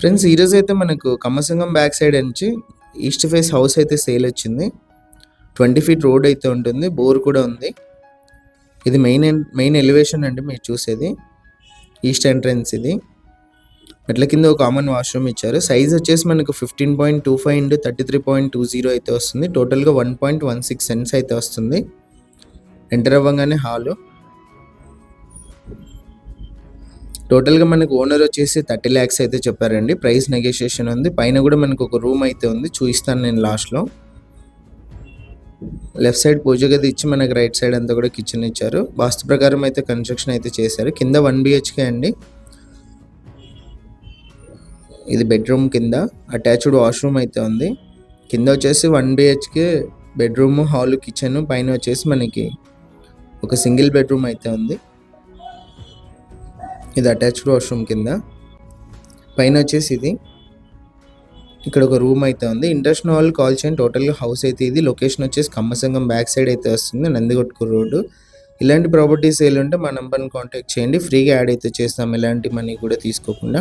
Friends ఈరోజు అయితే మనకు కమ్మసింగం బ్యాక్ సైడ్ నుంచి ఈస్ట్ ఫేస్ హౌస్ అయితే సేల్ వచ్చింది. ట్వంటీ ఫీట్ రోడ్ అయితే ఉంటుంది బోర్ కూడా ఉంది. ఇది మెయిన్ ఎన్- మెయిన్ ఎలివేషన్ అండి మీరు చూసేది. ఈస్ట్ ఎంట్రన్స్ ఇది. మెట్ల కింద ఒక కామన్ వాష్రూమ్ ఇచ్చారు. సైజ్ వచ్చేసి మనకు fifteen point two five into thirty three point two zero అయితే వస్తుంది. టోటల్గా one point one six cents అయితే వస్తుంది. ఎంటర్ అవ్వగానే హాలు. టోటల్గా మనకు ఓనర్ వచ్చేసి థర్టీ ల్యాక్స్ అయితే చెప్పారండి. ప్రైస్ నెగోషియేషన్ ఉంది. పైన కూడా మనకు ఒక రూమ్ అయితే ఉంది. చూపిస్తాను నేను లాస్ట్లో. లెఫ్ట్ సైడ్ పూజ గది ఇచ్చి మనకి రైట్ సైడ్ అంతా కూడా కిచెన్ ఇచ్చారు. వాస్తు ప్రకారం అయితే కన్స్ట్రక్షన్ అయితే చేశారు. కింద వన్ బిహెచ్కే అండి. ఇది బెడ్రూమ్ కింద. అటాచ్డ్ వాష్రూమ్ అయితే ఉంది. కింద వచ్చేసి one BHK bedroom hall kitchen పైన వచ్చేసి మనకి ఒక సింగిల్ బెడ్రూమ్ అయితే ఉంది. ఇది అటాచ్డ్ వాష్రూమ్ కింద. పైన వచ్చేసి ఇది. ఇక్కడ ఒక రూమ్ అయితే ఉంది. ఇంటర్నేషనల్ వాళ్ళు కాల్ చేయండి. టోటల్గా హౌస్ అయితే ఇది. లొకేషన్ వచ్చేసి కమ్మసంగం బ్యాక్ సైడ్ అయితే వస్తుంది. నందిగొట్టుకు రోడ్డు. ఇలాంటి ప్రాపర్టీస్ సేల్ ఉంటే మా నెంబర్ని కాంటాక్ట్ చేయండి. ఫ్రీగా యాడ్ అయితే చేస్తాం. ఎలాంటి మనీ కూడా తీసుకోకుండా.